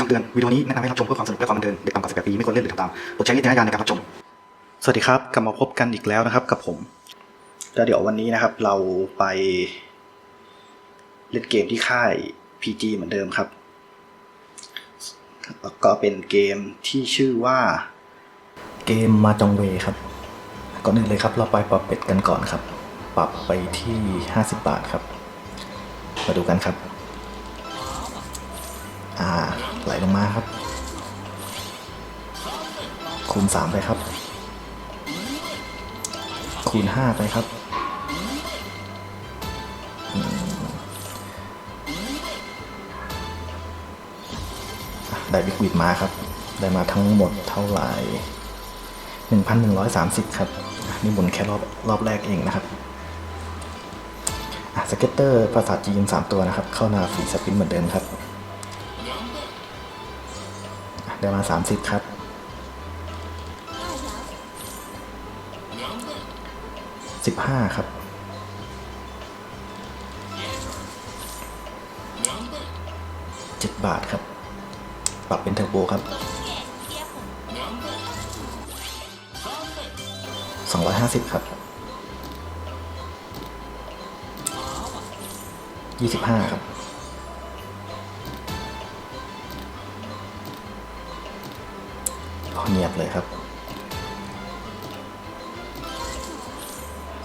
คำเตือนวิดีโอนี้แนะนำให้รับชมเพื่อความสนุกและความบันเทิงเด็กต่ำกว่า18ปีไม่ควรเล่นหรือทำตามโปรดใช้วิจารณญาณในการรับชม สวัสดีครับ กลับมาพบกันอีกแล้วนะครับ กับผมแล้วเดี๋ยววันนี้นะครับ เราไปเล่นเกมที่ค่าย PG เหมือนเดิมครับแล้วก็เป็นเกมที่ชื่อว่า เกมมาจองเวครับ ก่อนอื่นเลยครับ เราไปปรับเป็ดกันก่อนครับ ปรับไปที่ 50 บาทครับ มาดูกันครับ ไหลลงมาครับ คูณ 3 ไปครับ คูณ 5 ไปครับ ได้บิ๊กวิดมาครับ ได้มาทั้งหมดเท่าไหร่1,130 ครับ นี่หมุนแค่รอบรอบแรกเองนะครับสเก็ตเตอร์ภาษาจีน 3 ตัวนะครับ เข้านาฟีสปินเหมือนเดิมครับ ได้มา 30 ครับสิบห้าครับเจ็ดบาทครับ ปรับเป็นเทอร์โบครับสองร้อยห้าสิบครับยี่สิบห้าครับ เงียบเลยครับ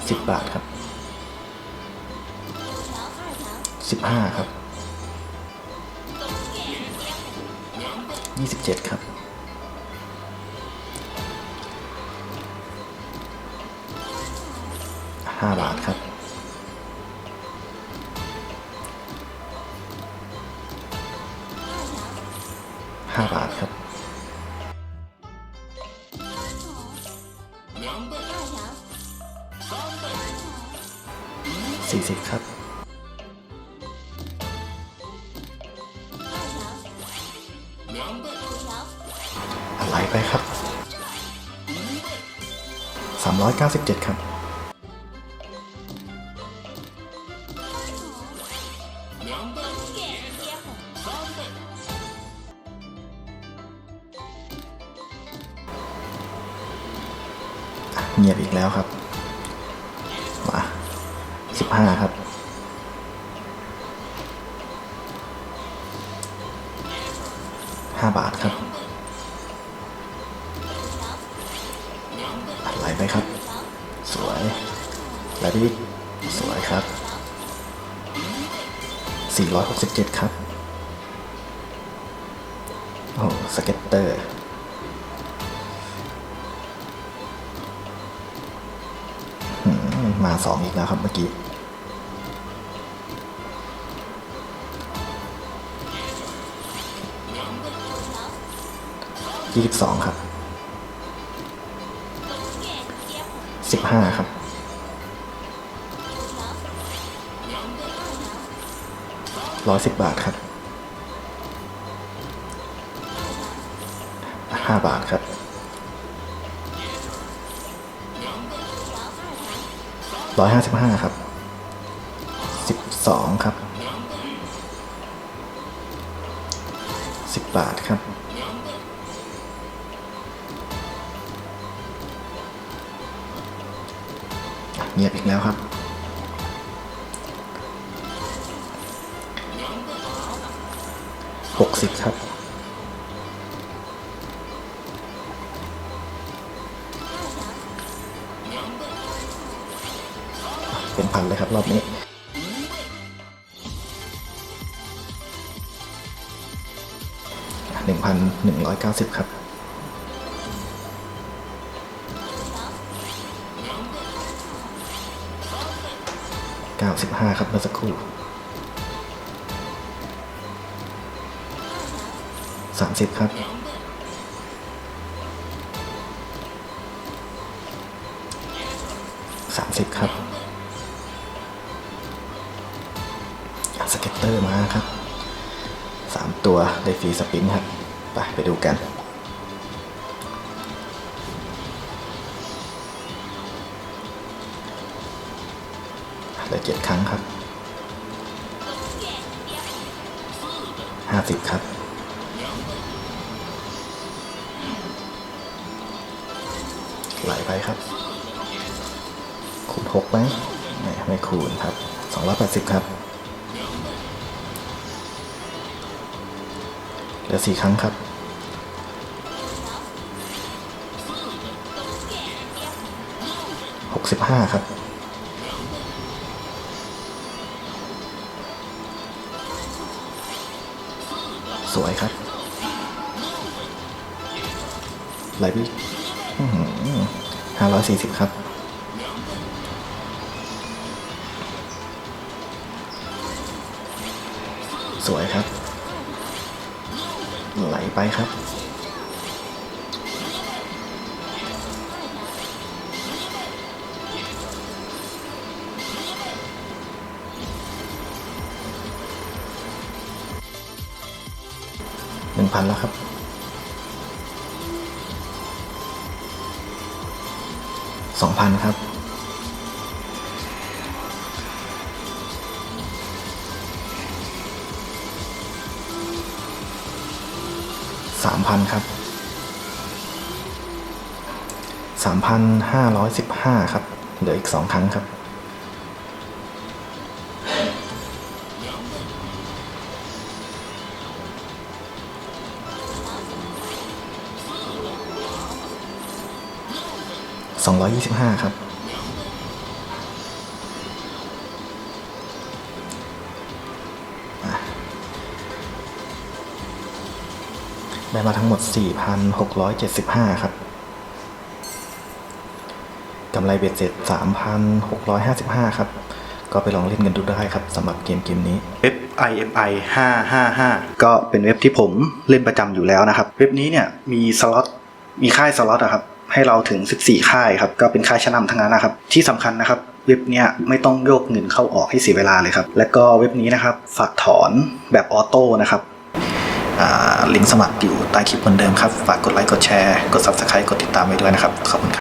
สิบบาทครับสิบห้าครับยี่สิบเจ็ดครับห้าบาทครับห้าบาทครับ สี่สิบครับอะไรไปครับสามร้อยเก้าสิบเจ็ดครับ เงียบอีกแล้วครับมาสิบห้าครับห้าบาทครับอะไรไปครับ สวยแล้วดิสวยครับ467 ครับ โอ้สเก็ตเตอร์ มาสองอีกแล้วครับเมื่อกี้ ยี่สิบสองครับ สิบห้าครับร้อยสิบบาทครับห้าบาทครับ ร้อยห้าสิบห้าครับสิบสองครับสิบบาทครับเงียบอีกแล้วครับหกสิบครับ เป็นพันเลยครับรอบนี้หนึ่งพันหนึ่งร้อยเก้าสิบครับเก้าสิบห้าครับเมื่อสักครู่สามสิบครับสามสิบครับ เกตเตอร์มาครับ 3 ตัวได้ฟรีสปินครับไปไปดูกัน ได้เจ็ดครั้งครับ 50 ครับไหลไปครับ คูณ6ไหมไม่ไม่คูณครับ 280 ครับ เหลือสี่ครั้งครับ หกสิบห้าครับ สวยครับ ไหลไปห้าร้อยสี่สิบครับสวยครับ ไหลไปครับ หนึ่งพันแล้วครับสองพันครับ สามพันครับสามพันห้าร้อยสิบห้าครับ เหลืออีกสองครั้งครับสองร้อยยี่สิบห้าครับ ได้มาทั้งหมด 4,675 ครับกำไรเบ็ดเสร็จ 3,655 ครับ ก็ไปลองเล่นกันดูได้ครับสำหรับเกมเกมนี้เว็บ IMI 555 ก็เป็นเว็บที่ผมเล่นประจำอยู่แล้วนะครับ เว็บนี้เนี่ยมีสล็อตมีค่ายสล็อตอะครับให้เราถึง 14 ค่ายครับ ก็เป็นค่ายชั้นนำทั้งนั้นนะครับ ที่สำคัญนะครับ เว็บเนี่ยไม่ต้องโยกเงินเข้าออกให้เสียเวลาเลยครับ และก็เว็บนี้นะครับ ฝากถอนแบบออโต้นะครับ ลิงก์สมัครอยู่ใต้คลิปเหมือนเดิมครับ ฝากกดไลค์ กดแชร์ กด Subscribe กดติดตามไว้ด้วยนะครับ ขอบคุณครับ